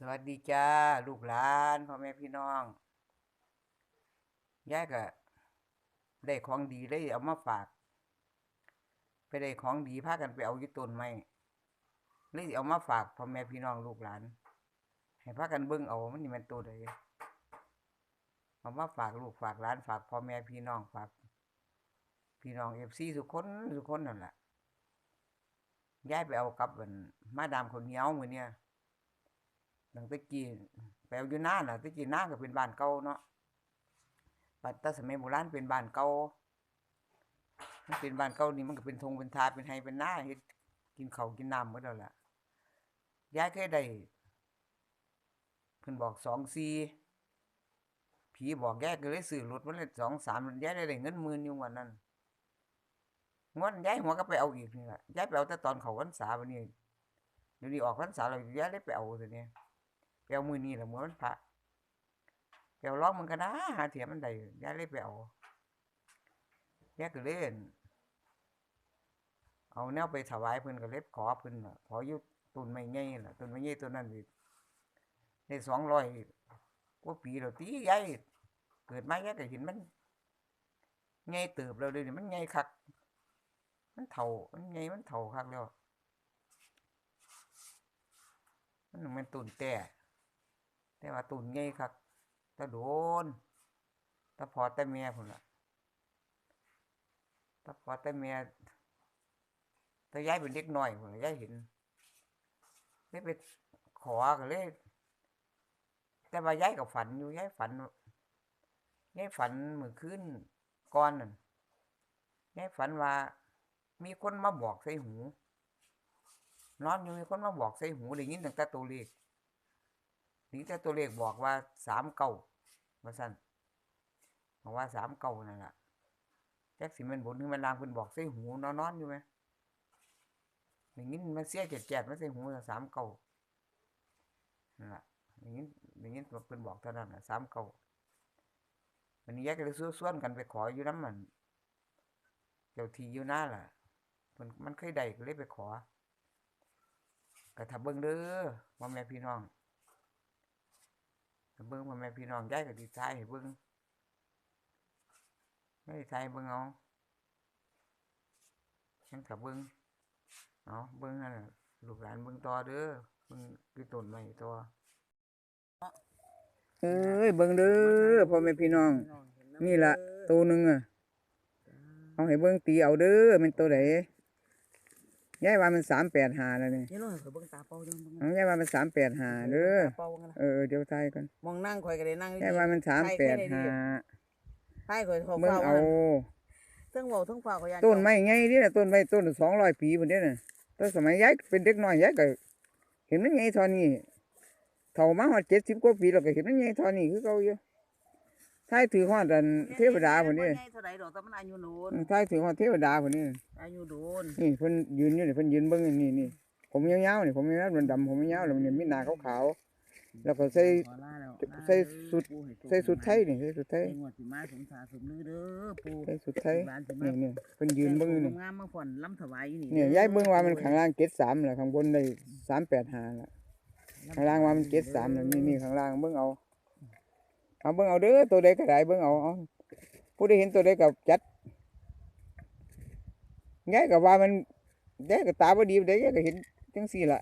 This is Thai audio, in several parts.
สวัสดีจ้า ลูกหลานพ่อแม่พี่น้องยายก็ได้ของดีเลยเอามาฝาก ไปได้ของดีพากันไปเอายู่ต้นไม้เลยเอามาฝากพ่อแม่พี่น้องลูกหลาน ให้พากันเบิ่งเอามันนี่มันตัวใดเอามาฝากลูกฝากหลานฝากพ่อแม่พี่น้องฝาก พี่น้องเอฟซีทุกคนทุกคนนั่นแหละยายไปเอากับมันมาดามคนเหนียวมือเนี่ย หลังตะกี้แปลอยู่หน้าน่ะตะกี้หน้าก็เป็นบ้านเก่าเนาะปัตตาสมัยโบราณเป็นบ้านเก่ามันเป็นบ้านเก่านี่มันก็เป็นทงเป็นทาเป็นไฮเป็นหน้าเฮ็ดกินเขากินน้ำหมดแล้วล่ะยายเคยได้เพิ่นบอกสองสี่ผีบอกยายกก็เลยซื้อรถมันเลยสองสามยายได้ได้เงินหมื่นอยู่วันนั้นงวดยายหัวก็ไปเอาอีกนี่ล่ะยายไปเอาแต่ตอนเขาพรรษาวันนี้เดี๋ยวนี้ออกพรรษาแล้วยายเลยไปเอาตัวนี้ ไปเอามือนี่แหละมือมันพระไปเอาล้อมมันก็นะหาเถียมันได้ยายเลยไปเอายายก็เล่น เอาแนวไปถวายเพิ่นก็เล็บขอเพิ่นขอยู่ต้นไม้ใหญ่ล่ะต้นไม้ใหญ่ต้นนั้นสิได้สองร้อยกว่าปีแล้วตียายเกิดมายายก็เห็นมันใหญ่เติบแล้วเลยนี่มันใหญ่คัก มันเฒ่ามันใหญ่มันเฒ่าคักแล้วมันบ่แมันตุนแต่ แต่ว่าตุนใหญ่คักแตะโดนแตะพอแต่แม่พุ่นละแตะพอแต่แม่แต่ย้ายเป็นเด็กน้อยพุ่นล่ะยายเห็นเลยไปขอก็เลย แต่ว่าย้ายก็ฝันอยู่ย้ายฝันย้ายฝันเมื่อคืนก่อนนั่นยายฝันว่า มีคนมาบอกใส่หูนอนอยู่มีคนมาบอกใส่หูได้ยินตั้งแต่ตัวเล็ก ขนี่แต่ตัวเลขบอกว่าสามเก้าว่าสั่นบอกว่าสามเก้านั่นแหละแจ็คสิมันบนคือมันลางเพิ่นบอกใส่หูนอนนอนอยู่ไหมได้ยินมันเสียแก่ๆมาใส่หูสามเก้านั่นแหละได้ยินได้ยินเพิ่นบอกเท่านั้นน่ะสามเก้าวันแยกกันเลยส่วนๆกันไปขออยู่น้ำมันเจ้าทีอยู่หน้าล่ะ มันมันเคยได้ก็เลยไปขอก็ถ้าเบิ่งเด้อพ่อแม่พี่น้อง เบิ่งพ่อแม่พี่น้องยายก็สิทายให้เบิ่งไม่ได้ทายเบิ่งเอายังถ้าเบิ่งเอาเบิ่งนั่นน่ะลูกหลานเบิ่งต่อเด้อเบิ่งคือต้นไม้ต่อเอ้ยเบิ่งเด้อพ่อแม่พี่น้อง นี่ล่ะตัวหนึ่งอะเอาให้เบิ่งตีเอาเด้อมันตัวไหน ยายว่ามัน385แล้วนี่นี่เราเคยเบิ่งตาเป่าจังเอายายว่ามัน385เด้อตาเป่ากันนะเออเดี๋ยวทายก่อนมองนั่งคอยก็ได้นั่งยายว่ามัน385ใช่คอยเขาเบิ่งเฝ้าเอา เทั้งเว้าเทั้งเฝ้าเขายันต้นไม้ใหญ่นี่น่ะต้นไม้ต้น200ปีพุ่นเด้น่ะแต่สมัยยายเป็นเด็กน้อยยายก็เห็นมันใหญ่เท่านี้เฒ่ามาฮอด70กว่าปีแล้วก็เห็นมันใหญ่เท่านี้คือเก่าอยู่ ทายถือฮอดอันเทวดาพุ่นนี่ใหญ่เท่าใดดอกแต่มันอายุโดนทายถือฮอดเทวดาพุ่นนี่อายุโดนนี่เพิ่นยืนอยู่นี่เพิ่นยืนเบิ่งนี่นี่ผมยาวๆนี่ผมยาวๆดำๆผมยาวๆแล้วนี่มีหน้าขาวๆแล้วก็ใส่ขอลาแล้วใส่สุดใส่สุดไทยนี่ใส่สุดไทยใส่งวดสิมาสมสารสมลือเด้อปู่ใส่สุดไทยหลานสิมานี่นี่เพิ่นยืนเบิ่งอยู่นี่งามมาฝอนล้ำถวายอยู่นี่เนี่ยยายเบิ่งว่ามันข้างล่างเกตสามแหละข้างบนได้สามแปดห้าละข้างล่างว่ามันเกตสามละนี่นี่ข้างล่างเบิ่งเอา เอาเบิ่งเอาเด้อตัวใดก็ได้เบิ่งเอาเอาผู้ใดเห็นตัวใดก็จัดยายก็ว่ามันยายก็ตาบ่ดีเด้ยายก็เห็นจังซี่ล่ะ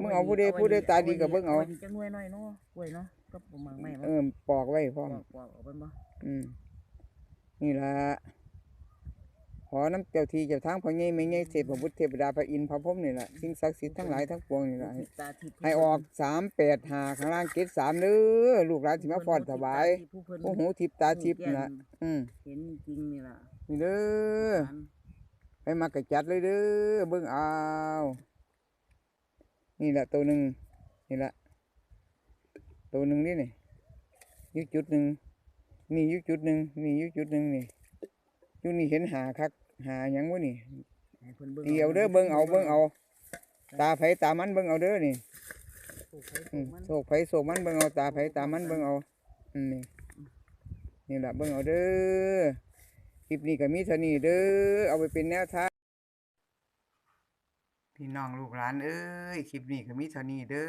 มึงเอาผู้ใดผู้ใดตาดีก็เบิ่งเอาไว้นี่จังหน่วยน้อยเนาะกล้วยเนาะก็ประมาณไม่เออปอกไว้พร้อมปอกออกเป็นบ่อืมนี่ล่ะข อน้ำเจ้าที่เจ้าทางพ่อใหญ่แม่ใหญ่เทพบุตรเทพดาพระอินทร์พระพรหมนี่ล่ะสิ่งศักดิ์สิทธิ์ทั้งหลายทั้งปวงนี่ล่ะให้ตาทิพย์ให้ออกสามแปดหาข้างล่างเกตสามเด้อลูกหลานสิมาฟ้อนถวายผู้เพิ่นโอ้โหทิพย์ตาทิพย์น่ะอืมเห็นจริงนี่ล่ะนี่เด้อไปมากระจัดเลยเด้อเบิ่งเอานี่ล่ะตัวหนึ่งนี่ล่ะตัวหนึ่งนี่นี่อยู่จุดหนึ่งนี่อยู่จุดหนึ่งนี่อยู่จุดหนึ่งนี่อยู่นี่เห็นหาคัก หาหยังวะนี่ให้เพิ่นเบิ่งเดียวเด้อเบิ่งเอาเบิ่งเอา ตาไผตามันเบิ่งเอาเด้อนี่ปลูกไผปอืลูมกมันโศกไผโศกมันเบิ่งเอาตาไผตามันเบิ่งเอาอืมนี่นี่ล่ะเบิ่งเอาเด้อคลิปนี้ก็มีเท่านี้เด้อเอาไปเป็นแนวทางพี่น้องลูกหลานเอ้ยคลิปนี้ก็มีเท่านี้เด้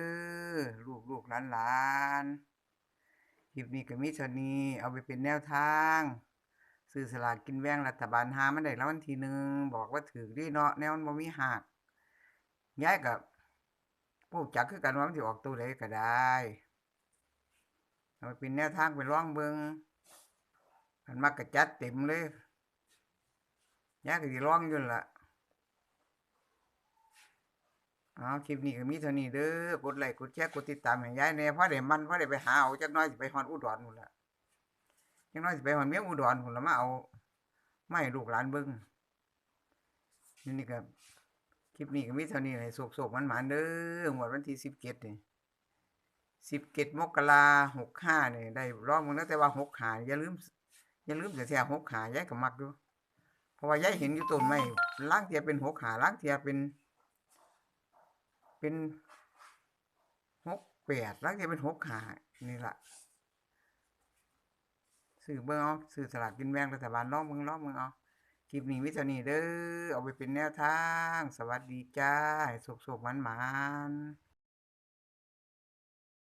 อลูกลูกหลานหลานคลิปนี้ก็มีเท่านี้เอาไปเป็นแนวทาง ซื้อสลากกินแบ่งรัฐบาลหามันได้รางวัลที่หนึ่งบอกว่าถือดีเนาะแนวมันบ่มีหักย้ายกับผู้จักคือกันว่ามันสิออกตัวใดก็ได้เอาไปเป็นแนวทางไปลองเบิงมันมักกระจัดเต็มเลยย้ายก็สิลองอยู่ล่ะเอาคลิปนี้ก็มีเท่านี้เด้อกดไลค์กดแชร์กดติดตามให้ย้ายแน่พอได้มันพอได้ไปหาเอาจักหน้อยสิไปฮอดอุดรพุ่นละ จักหน้อยสิไปฮอดเมียอุดรพุ่นละมาเอาไมาให้ลูกหลานเบิ่งนี่นี่ก็คลิปนี้ก็มีเท่านี้ให้โศกๆมันๆเด้องวดวันที่17นี่17มกราคม65นี่ยได้รอบมึงแล้วแต่ว่า65อย่าลืมอย่าลืมแต่แท้65ยายก็มักอยู่เพราะว่ายายเห็นอยู่ต้นไม้ลางเทียเป็น65ลางเทียเป็น เป็นหกแปดแล้วจะเป็นหกขานี่ล่ะ สื่อเบิ้งเอาสื่อสลากกินแบ่งรัฐบาลลองเบิ้งลองเบิ้งเอาคลิปนี้วิจานี้เด้อเอาไปเป็นแนวทาง สวัสดีจ้าให้สุขๆมัน